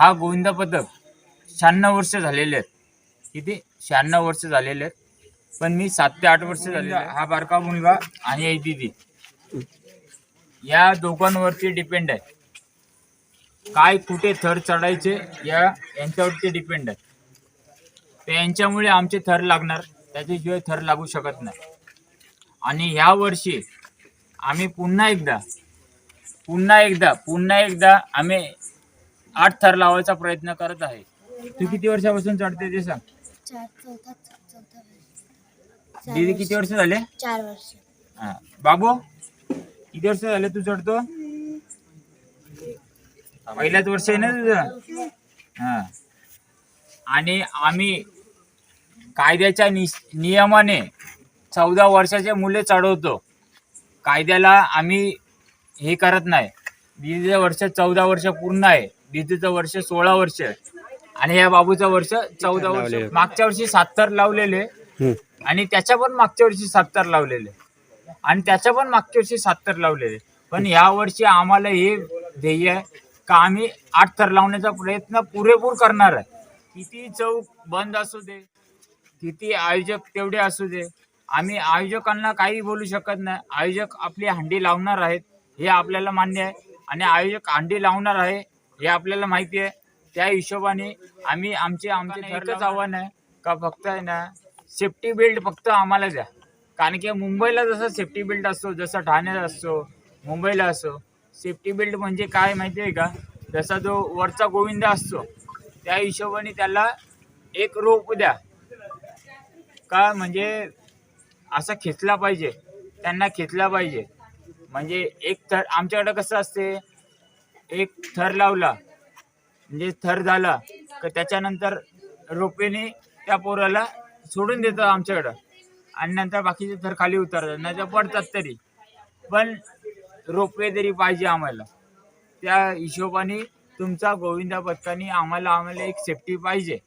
हा गोविंदा पथक शहाण्णव वर्ष झालेले आहेत. किती? शहाण्णव वर्ष झालेले आहेत. पण मी सात ते आठ वर्ष झालेले हा बारका मुलगा आणि आई दिदी. या दोघांवरती डिपेंड आहे. काय कुठे थर चढायचे या यांच्यावरती डिपेंड आहे. तर यांच्यामुळे आमचे थर लागणार. त्याच्याशिवाय थर लागू शकत नाही. आणि ह्या वर्षी आम्ही पुन्हा एकदा पुन्हा एकदा पुन्हा एकदा आम्ही आठ थर लावायचा प्रयत्न करत आहे. तू किती वर्षापासून चढते ते सांग. चार चौथा चौथा वर्ष. चार दीदी. किती वर्ष झाले? चार वर्ष. हा. बाबू किती वर्ष झाले तू चढतो? पहिल्याच वर्ष आहे ना तुझं? हा. आणि आम्ही कायद्याच्या नियमाने चौदा वर्षाचे मुले चढवतो. कायद्याला आम्ही हे करत नाही. दीदीचं वर्ष चौदा वर्ष पूर्ण आहे. दीदीचं वर्ष सोळा वर्ष आहे. आणि या बाबूचं वर्ष चौदा वर्ष. मागच्या वर्षी सात तर लावलेले हम्म. आणि त्याच्या पण मागच्या वर्षी सत्तर लावलेले आणि त्याच्या पण मागच्या वर्षी सत्तर लावलेले पण या वर्षी आम्हाला हे ध्येय आहे का आम्ही आठ थर लावण्याचा प्रयत्न पुरेपूर करणार आहे. किती चौक बंद असू दे किती आयोजक तेवढे असू दे आम्ही आयोजकांना काही बोलू शकत नाही. आयोजक आपली हंडी लावणार आहेत हे आपल्याला मान्य आहे. आणि आयोजक हंडी लावणार आहे हे आपल्याला माहिती आहे. त्या हिशोबाने आम्ही आमचे आमचे एकच आव्हान आहे. का फक्त आहे ना सेफ्टी बेल्ट फक्त आम्हाला द्या. कारण की मुंबईला जसा सेफ्टी बेल्ट असतो जसा ठाण्याला असतो मुंबईला असतो सेफ्टी बेल्ट म्हणजे काय माहिती आहे का? जसा जो वरचा गोविंद असतो त्या हिशोबाने त्याला एक रोप द्या. का? म्हणजे असा खेचला पाहिजे. त्यांना खेचला पाहिजे. म्हणजे एक थर आमच्याकडे कसं असते एक थर लावला. म्हणजे थर झाला का त्याच्यानंतर रोपेने त्या पोराला सोडून देतात आमच्याकडं. आणि नंतर बाकीचे थर खाली उतरतात नाही पडतात तरी. पण रोपवे तरी पाहिजे आम्हाला. त्या हिशोबाने तुमचा गोविंदा पथकाने आम्हाला आम्हाला एक सेफ्टी पाहिजे.